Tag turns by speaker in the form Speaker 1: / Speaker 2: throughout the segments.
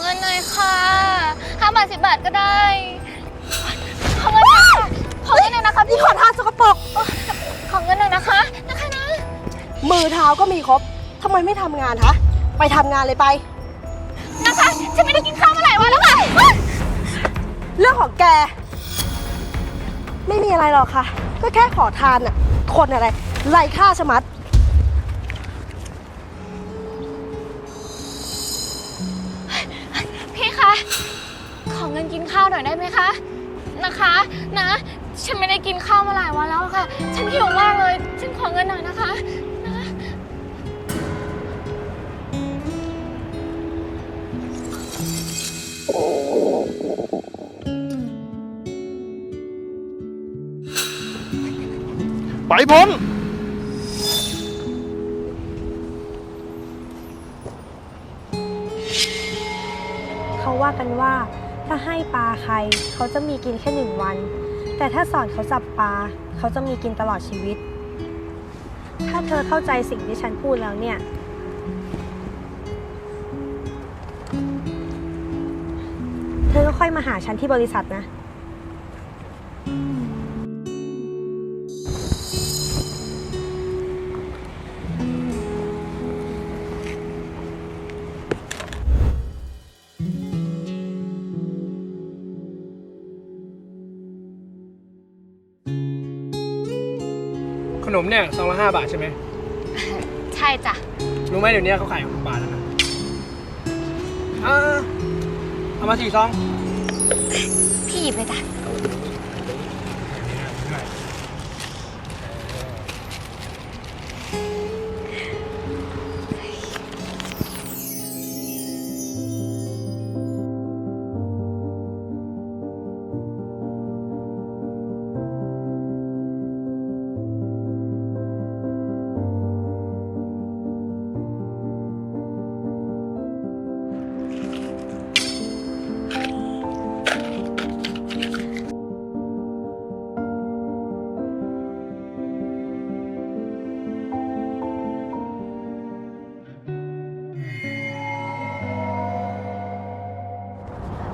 Speaker 1: เงินหน่อยค่ะห้าบาทสิบบาทก็ได้ขอเงินหน่อยค่ะขอเงินหน่อยนะคะ
Speaker 2: นี่
Speaker 1: พี่
Speaker 2: ขอทานสกปรก
Speaker 1: ขอเงินหน่อยนะคะนะคะนะ
Speaker 2: มือเท้าก็มีครบทำไมไม่ทำงานฮะไปทำงานเลยไป
Speaker 1: นะคะฉันไม่ได้กินข้าวมาหลายวันแล้วค่ะ
Speaker 2: เรื่องของแก ไม่มีอะไรหรอกค่ะ ก็แค่ขอทานน่ะคนอะไรไร้ค่าชะมัด
Speaker 1: ข้าวหน่อยได้ไหมคะ นะคะนะ ฉันไม่ได้กินข้าวมาหลายวันแล้วค่ะ ฉันหิวมากเลย ฉันขอเงินหน่อยนะคะ นะ
Speaker 3: ไปพ้นา
Speaker 4: ให้ปลาใคร เขาจะมีกินแค่หนึ่งวัน แต่ถ้าสอนเขาจับปลา เขาจะมีกินตลอดชีวิต ถ้าเธอเข้าใจสิ่งที่ฉันพูดแล้วเนี่ย เธอก็ค่อยมาหาฉันที่บริษัทนะ
Speaker 5: นมเนี่ยซองละห้าบาทใช่ไหม
Speaker 1: ใช่จ้ะ
Speaker 5: รู้ไหมเดี๋ยวนี้เขาขายหกบาทแล้วนะอ่าเอามาสี่ซอง
Speaker 1: พี่หยิบเลยจ้ะ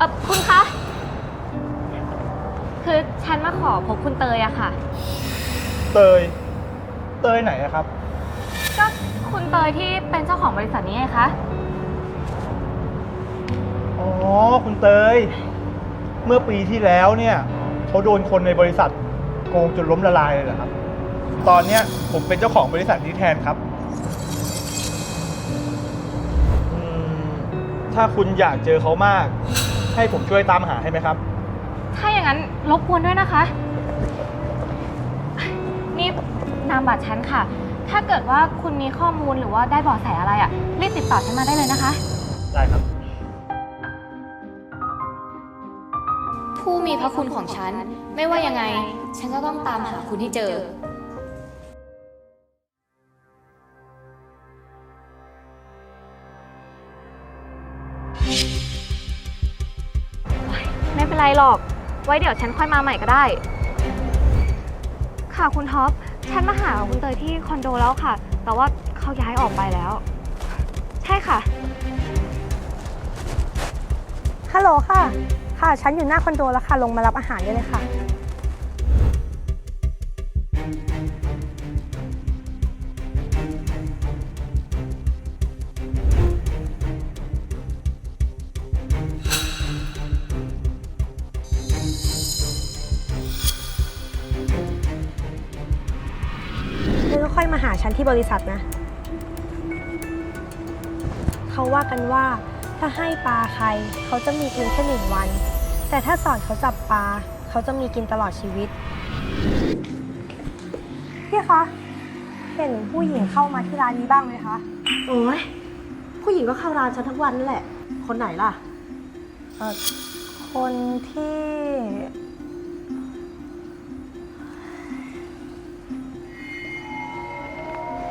Speaker 1: ออคุณคะ คือฉันมาขอพบคุณเตยอะค่ะ
Speaker 3: เตย เตยไหนอะครับ
Speaker 1: ก็คุณเตยที่เป็นเจ้าของบริษัทนี้ไงคะ
Speaker 3: อ๋อ คุณเตย เมื่อปีที่แล้วเนี่ยเขาโดนคนในบริษัทโกงจนล้มละลายเลยเหรอครับ ตอนเนี้ยผมเป็นเจ้าของบริษัทนี้แทนครับอืมถ้าคุณอยากเจอเขามาก ให้ผมช่วยตามหาให้ไหมครับ
Speaker 1: ถ้าอย่างนั้นรบกวนด้วยนะคะ นี่นามบัตรฉันค่ะ ถ้าเกิดว่าคุณมีข้อมูลหรือว่าได้เบาะแสอะไรอะรีบติดต่อฉันมาได้เลยนะคะ
Speaker 3: ได้ครับ
Speaker 1: ผู้มีพระคุณของฉัน ไม่ว่ายังไง ฉันก็ต้องตามหาคุณให้เจอไม่เป็น ไรหรอก ไว้เดี๋ยวฉันค่อยมาใหม่ก็ได้ ค่ะคุณท็อป ฉันมาหาคุณเตยที่คอนโดแล้วค่ะ แต่ว่าเขาย้ายออกไปแล้ว ใช่ค่ะ
Speaker 4: ฮัลโหลค่ะ ค่ะ ฉันอยู่หน้าคอนโดแล้วค่ะ ลงมารับอาหารได้เลยค่ะ อก็ค่อยมาหาฉันที่บริษัทนะ เขาว่ากันว่าถ้าให้ปลาใครเขาจะมีกินแค่หนึ่งวัน แต่ถ้าสอนเขาจับปลาเขาจะมีกินตลอดชีวิต พี่คะ เห็นผู้หญิงเข้ามาที่ร้านนี้บ้างไหมคะ
Speaker 2: โอ้ยผู้หญิงก็เข้าร้านฉันทั้งวันนั่นแหละ คนไหนล่ะ
Speaker 4: เอ่อคนที่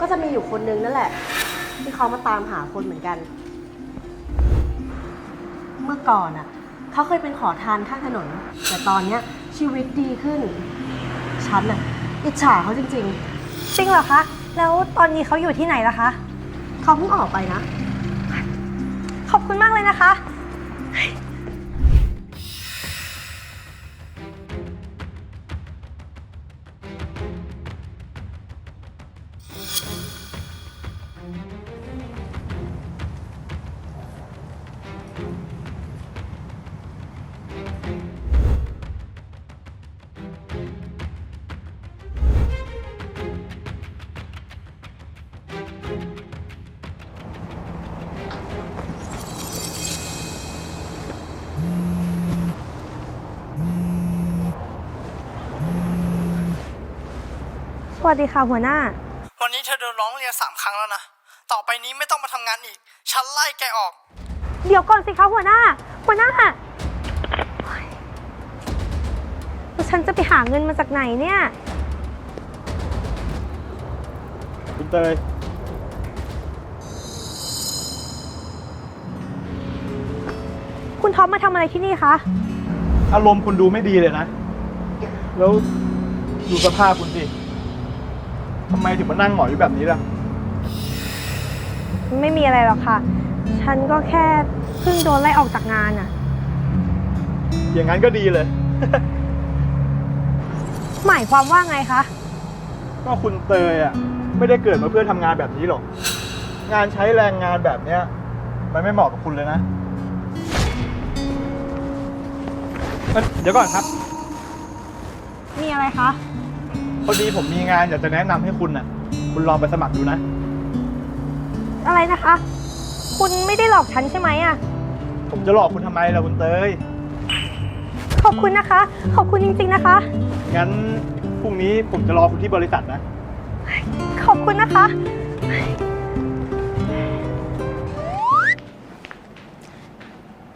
Speaker 2: ก็จะมีอยู่คนนึงนั่นแหละ ที่เขามาตามหาคนเหมือนกัน เมื่อก่อนอะ เขาเคยเป็นขอทานข้างถนน แต่ตอนเนี้ยชีวิตดีขึ้น ฉันอะอิจฉาเขาจริง
Speaker 4: จริงเหรอคะ แล้วตอนนี้เขาอยู่ที่ไหนล่ะคะ
Speaker 2: ๆ เขาเพิ่งออกไปนะ
Speaker 4: ขอบคุณมากเลยนะคะ วัสดีค่ะหัวหน้า
Speaker 5: วันนี้เธอโดนร้องเรียนสามครั้งแล้วนะ ต่อไปนี้ไม่ต้องมาทำงานอีก ฉันไล่แกออก
Speaker 4: เดี๋ยวก่อนสิคะหัวหน้า หัวหน้าโอ๊ยแล้วฉันจะไปหาเงินมาจากไหนเนี่ย
Speaker 3: คุณเตย
Speaker 4: คุณท็อปมาทำอะไรที่นี่คะ
Speaker 3: อารมณ์คุณดูไม่ดีเลยนะ แล้วดูสภาพคุณสิ ทำไมถึงมานั่งหงอยอยู่แบบนี้ล่ะ
Speaker 4: ไม่มีอะไรหรอกค่ะ ฉันก็แค่เพิ่งโดนไล่ออกจากงานอะ
Speaker 3: อย่างนั้นก็ดีเลย
Speaker 4: หมายความว่าไงคะ
Speaker 3: ก็คุณเตยอะไม่ได้เกิดมาเพื่อทำงานแบบนี้หรอก งานใช้แรงงานแบบเนี้ย มันไม่เหมาะกับคุณเลยนะเอ้ยเดี๋ยวก่อนครับ
Speaker 4: มีอะไรคะ
Speaker 3: พอดีผมมีงานอยากจะแนะนำให้คุณน่ะ คุณลองไปสมัครดูนะ
Speaker 4: อะไรนะคะ คุณไม่ได้หลอกฉันใช่ไหมอะ
Speaker 3: ผมจะหลอกคุณทำไมล่ะคุณเตย
Speaker 4: ขอบคุณนะคะ ขอบคุณจริงๆนะคะ
Speaker 3: งั้นพรุ่งนี้ผมจะรอคุณที่บริษัทนะ
Speaker 4: ขอบคุณนะคะ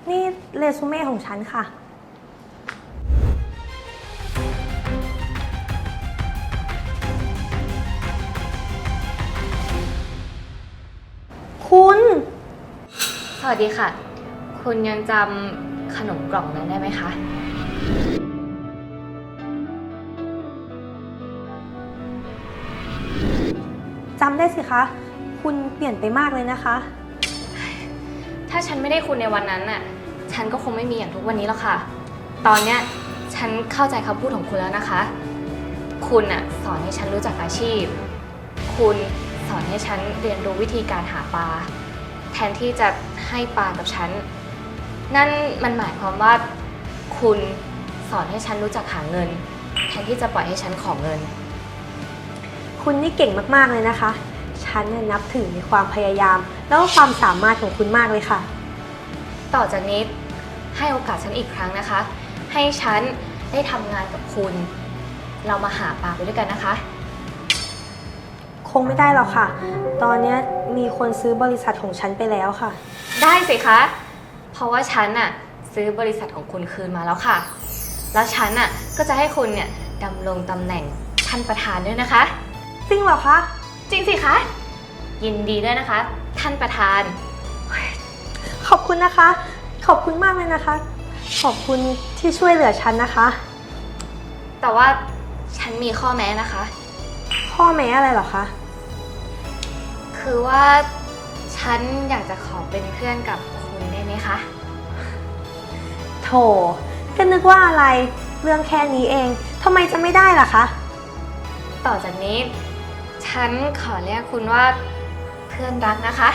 Speaker 4: นี่เรซูเม่ของฉันค่ะ
Speaker 1: วัสดีค่ะ คุณยังจำขนมกล่องนั้นได้ไหมคะ
Speaker 4: จำได้สิคะ คุณเปลี่ยนไปมากเลยนะคะ
Speaker 1: ถ้าฉันไม่ได้คุณในวันนั้นน่ะ ฉันก็คงไม่มีอย่างทุกวันนี้แล้วค่ะ ตอนเนี้ยฉันเข้าใจคำพูดของคุณแล้วนะคะ คุณน่ะสอนให้ฉันรู้จักอาชีพ คุณสอนให้ฉันเรียนรู้วิธีการหาปลา แทนที่จะให้ปลากับฉัน นั่นมันหมายความว่าคุณสอนให้ฉันรู้จักหาเงิน แทนที่จะปล่อยให้ฉันขอเงิน
Speaker 4: คุณนี่เก่งมากๆเลยนะคะ ฉันเนี่ยนับถือในความพยายาม แล้วก็ความสามารถของคุณมากเลยค่ะ
Speaker 1: ต่อจากนี้ให้โอกาสฉันอีกครั้งนะคะ ให้ฉันได้ทำงานกับคุณ เรามาหาปลาไปด้วยกันนะคะ
Speaker 4: คงไม่ได้หรอกค่ะ ตอนเนี้ย มีคนซื้อบริษัทของฉันไปแล้วค่ะ
Speaker 1: ได้สิคะ เพราะว่าฉันน่ะซื้อบริษัทของคุณคืนมาแล้วค่ะ แล้วฉันน่ะก็จะให้คุณเนี่ยดำรงตำแหน่งท่านประธานด้วยนะคะ
Speaker 4: จริงเหรอคะ
Speaker 1: จริงสิคะ ยินดีด้วยนะคะ ท่านประธาน
Speaker 4: ขอบคุณนะคะ ขอบคุณมากเลยนะคะ ขอบคุณที่ช่วยเหลือฉันนะคะ
Speaker 1: แต่ว่าฉันมีข้อแม้นะคะ
Speaker 4: ข้อแม้อะไรเหรอคะ
Speaker 1: คือว่า ฉันอยากจะขอเป็นเพื่อนกับคุณได้ไหมคะ
Speaker 4: โถก็นึกว่าอะไร เรื่องแค่นี้เอง ทำไมจะไม่ได้ล่ะคะ
Speaker 1: ต่อจากนี้ ฉันขอเรียกคุณว่าเพื่อนรักนะคะ